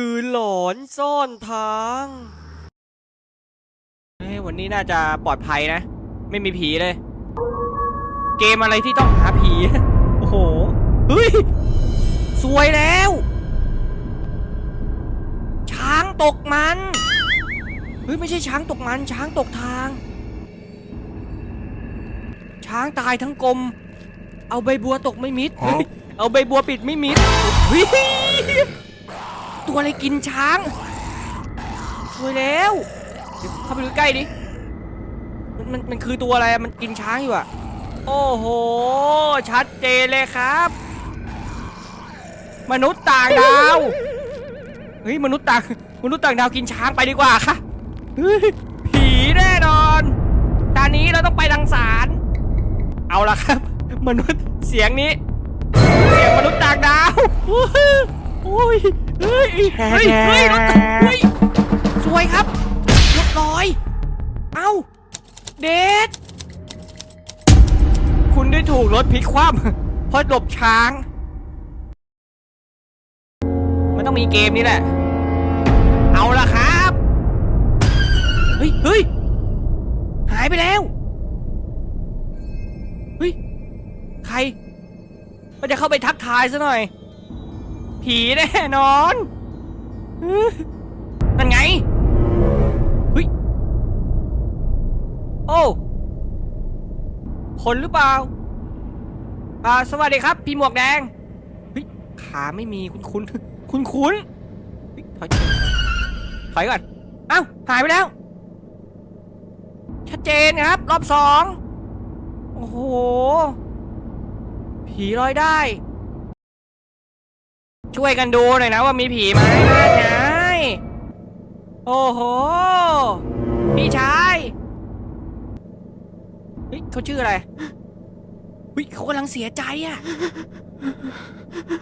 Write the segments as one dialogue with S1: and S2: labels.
S1: คืนหลอนซ่อนทางเอ้ยวันนี้น่าจะปลอดภัยนะ ไม่มีผีเลย เกมอะไรที่ต้องหาผี โอ้โห เฮ้ย สวยแล้ว ช้างตกมัน เฮ้ย ไม่ใช่ช้างตกมัน ช้างตกทาง ช้างตายทั้งกลม เอาใบบัวตกไม่มิดเฮ้ยเอาใบบัวปิดไม่มิดเฮ้ย ตัวอะไรกินช้างสวยแล้วเดี๋ยวเข้าไปดูใกล้ดิมันมันมันคือตัวอะไรอะมันกินช้างอยู่อะโอ้โห ชัดเจนเลยครับ มนุษย์ต่างดาวเฮ้ยมนุษย์ต่างมนุษย์ต่างดาวกินช้างไปดีกว่าค่ะเฮ้ยผีแน่นอนตอนนี้เราต้องไปทางศาลเอาละครับ มนุษย์เสียงนี้ เสียงมนุษย์ต่างดาวโอ้ย เฮ้ยเฮ้ยเฮ้ยรถเฮ้ยสวยครับรถลอย เอ้า เดดคุณได้ถูกรถพลิกคว่ำเพราะหลบช้าง มันต้องมีเกมนี้แหละ เอาละครับ เฮ้ยเฮ้ยหายไปแล้ว เฮ้ย ใคร มันจะเข้าไปทักทายซะหน่อย ผีแน่นอนนั่นไงเฮ้ยโอ้คนหรือเปล่า อ่า สวัสดีครับ พี่หมวกแดงเฮ้ยขาไม่มีคุณคุณคุณคุณถอยถอยก่อน เอ้า หายไปแล้ว ชัดเจนครับ รอบสอง โอ้โห ผีลอยได้ ช่วยกันดูหน่อยนะว่ามีผีไหมนั่นไงโอ้โห พี่ชายเฮ้ยเขาชื่ออะไรเฮ้ยเขากำลังเสียใจอะ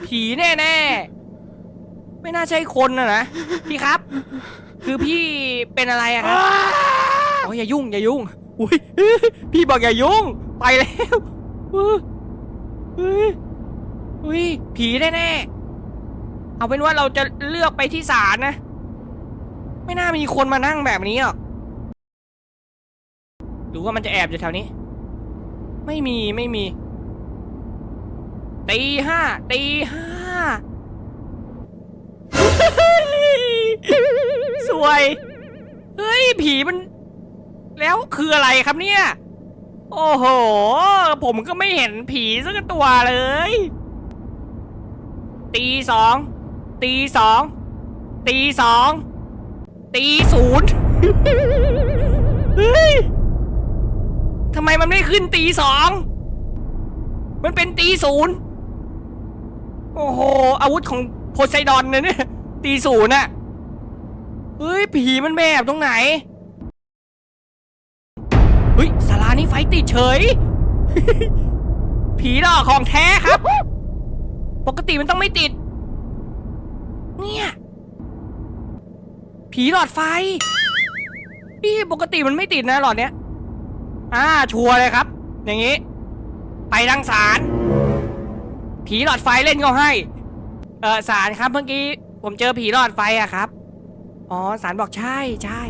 S1: ผีแน่ๆ ไม่น่าใช่คนนะนะพี่ครับ คือพี่เป็นอะไรอะครับโอ้ยอย่ายุ่งอย่ายุ่งอุ้ยพี่บอกอย่ายุ่งไปแล้วอุ้ยอุ้ยอุ้ยผีแน่ๆ เอาเป็นว่าเราจะเลือกไปที่ศาลนะ ไม่น่ามีคนมานั่งแบบนี้หรอกหรือว่ามันจะแอบอยู่แถวนี้ ไม่มีไม่มีตีห้าตีห้าสวย เฮ้ย ผีมัน แล้วคืออะไรครับเนี่ย โอ้โห ผมก็ไม่เห็นผีสักตัวเลย ตีสอง ตีสองตีสองตีศูนย์เฮ้ยทำไมมันไม่ขึ้นตีสองมันเป็นตีศูนย์โอ้โห อาวุธของโพไซดอนนะเนี่ย ตีศูนย์อะเฮ้ย ผีมันแบบตรงไหน เฮ้ยศาลานี้ไฟติดเฉย ผีหลอกของแท้ครับ ปกติมันต้องไม่ติด เนี่ย ผีหลอดไฟพี่ปกติมันไม่ติดนะหลอดเนี้ย อ่า ชัวร์เลยครับ อย่างนี้ ไปทางศาล ผีหลอดไฟเล่นก็ให้ เออศาลครับเมื่อกี้ ผมเจอผีหลอดไฟอะครับ อ๋อศาลบอกใช่ใช่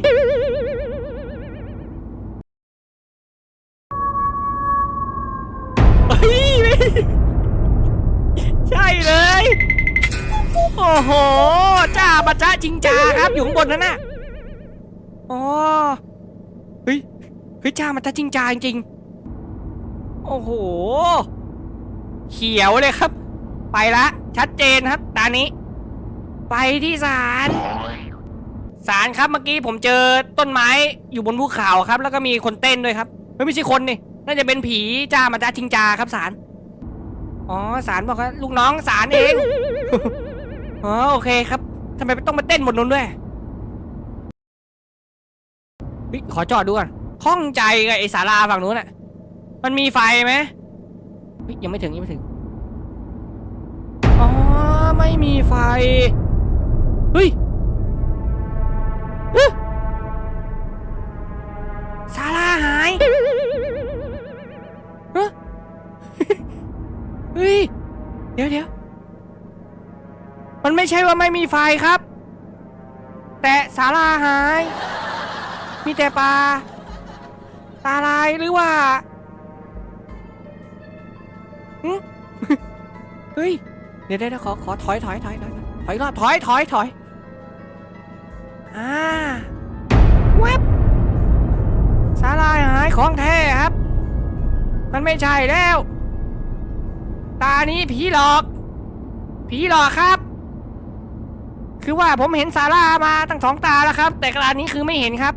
S1: เฮ้ยใช่เลย โอ้โห บัจจ้าจริงจ้าครับอยู่ข้างบนนั่นน่ะอ๋อเฮ้ยเฮ้ยจ้ามันจ้าจริงจ้าจริงๆโอ้โห เขียวเลยครับ ไปละ ชัดเจนครับตอนนี้ ไปที่ศาลศาลครับเมื่อกี้ผมเจอต้นไม้อยู่บนภูเขาครับ แล้วก็มีคนเต้นด้วยครับเฮ้ยไม่ใช่คนนี่น่าจะเป็นผีจ้ามาจ้าจริงจาครับศาลอ๋อศาลบอกว่าลูกน้องศาลเอง อ๋อโอเคครับ ทำไมต้องมาเต้นบนนู้นด้วยเฮ้ยขอจอดดูก่อนข้องใจกับไอ้ศาลาฝั่งนู้นอะ มันมีไฟไหมเฮ้ยยังไม่ถึงยังไม่ถึง อ๋อ ไม่มีไฟ เฮ้ย ใช่ว่าไม่มีไฟครับ แต่ศาลาหาย มีแต่ปลาตาลายหรือว่าเฮ้ย เดี๋ยวเดี๋ยวขอขอถอยถอยถอยถอยถอยรอบถอยถอยถอยอ่าเว็บสาลายหายของแท้ครับ มันไม่ใช่แล้ว ตานี้ผีหลอก ผีหลอกครับ คือว่าผมเห็นสาร่ามาตั้งสองตาแล้วครับ แต่กระดานนี้คือไม่เห็นครับ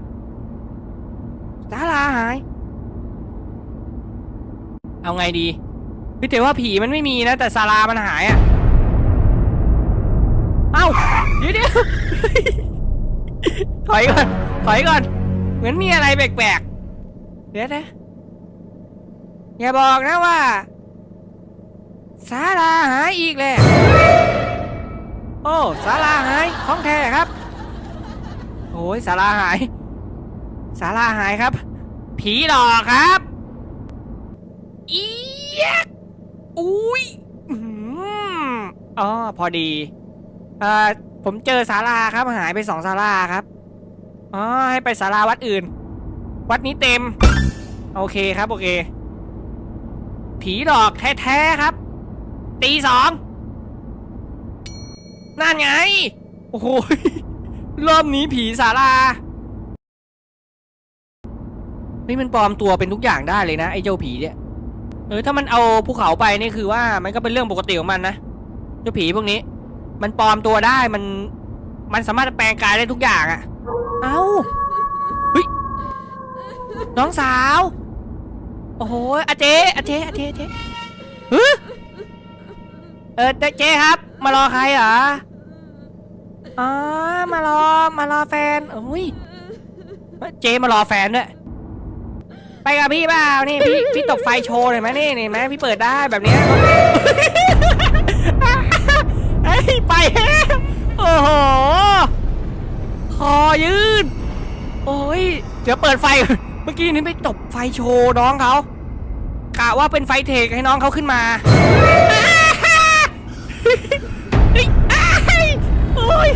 S1: สาร่าหาย เอาไงดีพี่แต่ว่าผีมันไม่มีนะ แต่ศาลามันหายอะ่ะเอ้าเดี๋ยวเดี๋ยวถอยก่อนถอยก่อน เหมือนมีอะไรแปลกๆเดี๋ยวนะอย่าบอกนะว่าศาลาหายอีกแล้ว โอ้ศาลาหายของแท้ครับ โอ้ยศาลาหายศาลาหายครับ ผีหลอกครับอียกอุ้ยอืมอ๋อพอดีเอ่อผมเจอศาลาครับหายไปสองศาลาครับอ๋อให้ไปศาลาวัดอื่น วัดนี้เต็ม โอเคครับโอเค ผีหลอกแท้ๆครับ ตีสอง นั่นไง โอ้โห รอบนี้ผีศาลาเฮ้ยมันปลอมตัวเป็นทุกอย่างได้เลยนะ ไอ้เจ้าผีเนี่ย เออถ้ามันเอาภูเขาไปนี่คือว่ามันก็เป็นเรื่องปกติของมันนะ เจ้าผีพวกนี้ มันปลอมตัวได้มัน มันสามารถแปลงกายได้ทุกอย่างอะ่ะเอ้าเฮ้ยน้องสาว โอ้โหอาเจอาเจอาเจอาเจเฮ้ย เออเจ๊ครับ มารอใครเหรอ อ๋อ มารอ มารอแฟนโอ้ยเจ๊มารอแฟนด้วย ไปกับพี่เปล่านี่พี่พี่ตกไฟโชว์เลยไหมนี่นี่ไหมพี่เปิดได้แบบเนี้ยเฮ้ไปแล้วโอ้โห คอยืดโอ้ย เดี๋ยวเปิดไฟ เมื่อกี้นี้ไปตบไฟโชว์น้องเขากะว่าเป็นไฟเทคให้น้องเขาขึ้นมา เฮ้ยอ้ายโอ้ย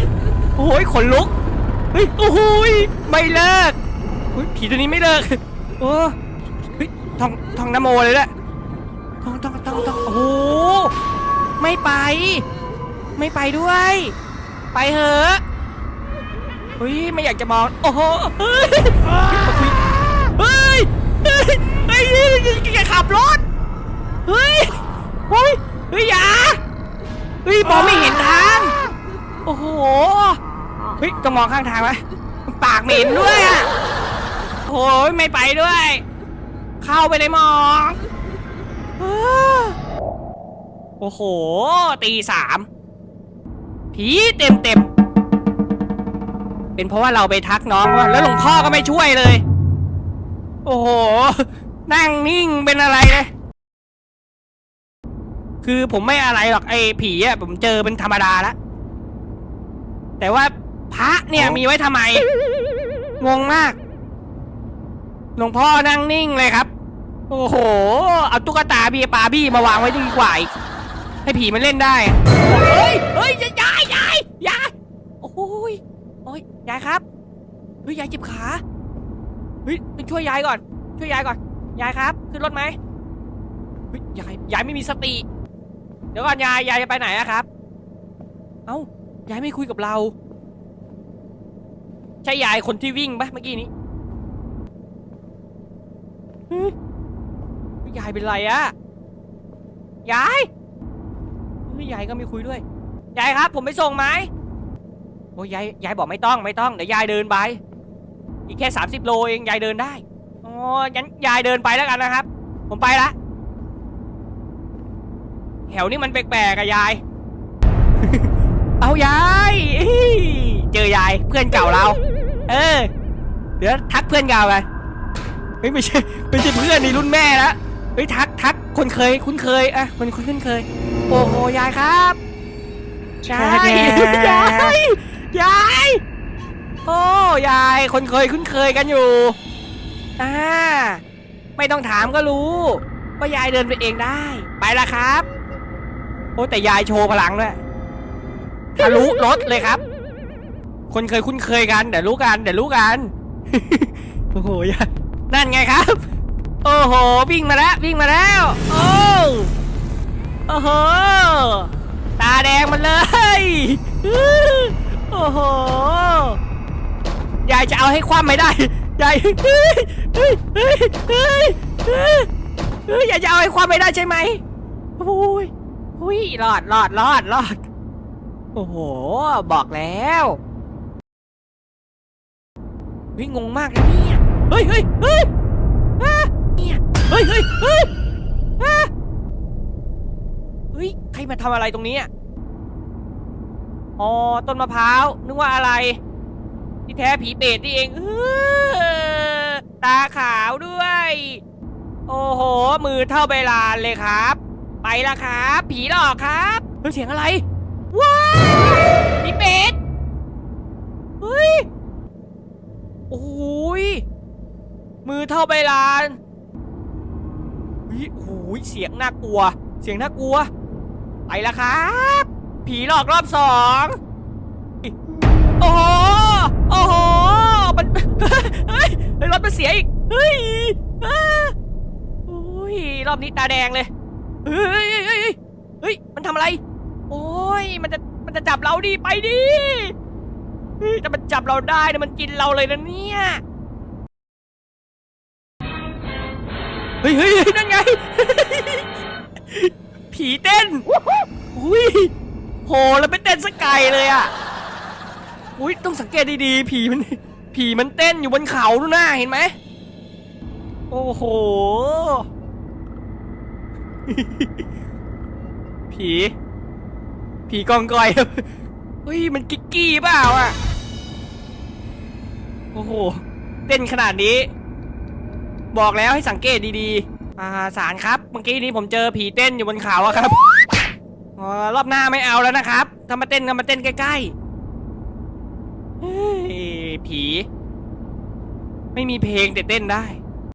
S1: โอ้ยขนลุกเฮ้ยโอ้โหยไม่เลิกเฮ้ยผีตัวนี้ไม่เลิกโอ้เฮ้ยท่องท่องนโมเลยแหละท่องท่องท่องท่องโอ้โหไม่ไป ไม่ไปด้วย ไปเถอะเฮ้ยไม่อยากจะมอง โอ้โหเฮ้ยเฮ้ยเฮ้ยเฮ้ยเฮ้ยแกขับรถเฮ้ยเฮ้ยเฮ้ยอย่า เฮ้ยมองไม่เห็นทาง โอ้โห เฮ้ยต้องมองข้างทางไหมปากเหม็นด้วยอะโอ้ยไม่ไปด้วย เข้าไปเลยหมองโอ้โห ตีสามผีเต็มเต็มเป็นเพราะว่าเราไปทักน้องว่าแล้วหลวงพ่อก็ไม่ช่วยเลย โอ้โห นั่งนิ่งเป็นอะไรเลย คือผมไม่อะไรหรอกไอ้ผีอะผมเจอเป็นธรรมดาละ แต่ว่าพระเนี่ยมีไว้ทำไม งงมาก หลวงพ่อนั่งนิ่งเลยครับ โอ้โห เอาตุ๊กตาเบียร์ปาบี้มาวางไว้ดีกว่าอีก ให้ผีมันเล่นได้ เฮ้ย เฮ้ยยายยายยายโอ้ย โอ้ยยายครับ เฮ้ยยายเจ็บขา เฮ้ยไปช่วยยายก่อน ช่วยยายก่อน ยายครับ ขึ้นรถไหมเฮ้ยยาย ยายไม่มีสติเดี๋ยวก่อนยายยายจะไปไหนอะครับ เอ้ายายไม่คุยกับเรา ใช่ยายคนที่วิ่งปะเมื่อกี้นี้เฮ้ยายเป็นไรอะยายยายก็ไม่คุยด้วย ยายครับ ผมไปส่งไหมโอ้ยายยายบอกไม่ต้องไม่ต้องเดี๋ยวยายเดินไป อีกแค่สามสิบโลเองยายเดินได้ อ๋องั้นยายเดินไปแล้วกันนะครับ ผมไปละ แถวนี้มันแปลกๆอะยาย เอายายอี้เจอยายเพื่อนเก่าเรา เออ เดี๋ยวทักเพื่อนเก่าไปเฮ้ยไม่ใช่ไม่ใช่เพื่อนในรุ่นแม่ละเฮ้ยทักทักคนเคยคุ้นเคยอะคนคุ้นเคย โอ้โหยายครับยายยายยายโอ้ยายคนเคยคุ้นเคยกันอยู่อ่าไม่ต้องถามก็รู้ว่ายายเดินไปเองได้ ไปละครับ โอ้แต่ยายโชว์พลังด้วยทะลุรถเลยครับ คนเคยคุ้นเคยกันเดี๋ยวรู้กันเดี๋ยวรู้กัน โอ้โหย่านั่นไงครับ โอ้โหวิ่งมาแล้ววิ่งมาแล้ว โอ้โอ้โหตาแดงมันเลยโอ้โหยายจะเอาให้คว่ำไม่ได้ยายเฮ้ยเฮ้ยเฮ้ยเฮ้ยเฮ้ยเฮ้ยยายจะเอาให้คว่ำไม่ได้ใช่ไหมโอ้ย หุยรอดรอดรอดรอด โอ้โห บอกแล้วเฮ้ยงงมากเลยเนี่ย เฮ้ยเฮ้ยเฮ้ยอะเนี่ยเฮ้ยเฮ้ยเฮ้ยอะเฮ้ย ใครมาทำอะไรตรงนี้อะอ๋อ ต้นมะพร้าว นึกว่าอะไร ที่แท้ผีเปรตนี่เองเออตาขาวด้วย โอ้โห มือเท่าใบลานเลยครับ ไปละครับ ผีหลอกครับเฮ้ยเสียงอะไรว้าวผีเป็ดเฮ้ยโอ้ยมือเท่าใบลานเฮ้ยโอ้ยเสียงน่ากลัว เสียงน่ากลัว ไปละครับ ผีหลอกรอบสองโอ้โหโอ้โหมันเฮ้ยรถมันเสียอีกเฮ้ยโอ้ยรอบนี้ตาแดงเลย เฮ้ยเฮ้ยเฮ้ยเฮ้ยเฮ้ยมันทำอะไร โอ้ยมันจะมันจะจับเราดิไปดิเฮ้ยแต่มันจับเราได้นะมันกินเราเลยนะเนี่ยเฮ้ยเฮ้ยเฮ้ยนั่นไง ผีเต้นอุ้ยโหแล้วไปเต้นสกไกลเลยอะอุ้ยต้องสังเกตดีๆผีมันผีมันเต้นอยู่บนเขาดูหน้าเห็นไหมโอ้โห ผี ผีกองกอยเฮ้ย มันกิ๊กกี้เปล่าอะ โอ้โห เต้นขนาดนี้ บอกแล้วให้สังเกตดีๆ อาสารครับ เมื่อกี้นี้ผมเจอผีเต้นอยู่บนเขาอะครับอรอบหน้าไม่เอาแล้วนะครับ ถ้ามาเต้นก็มาเต้นใกล้ๆเฮ้ยผี ไม่มีเพลงแต่เต้นได้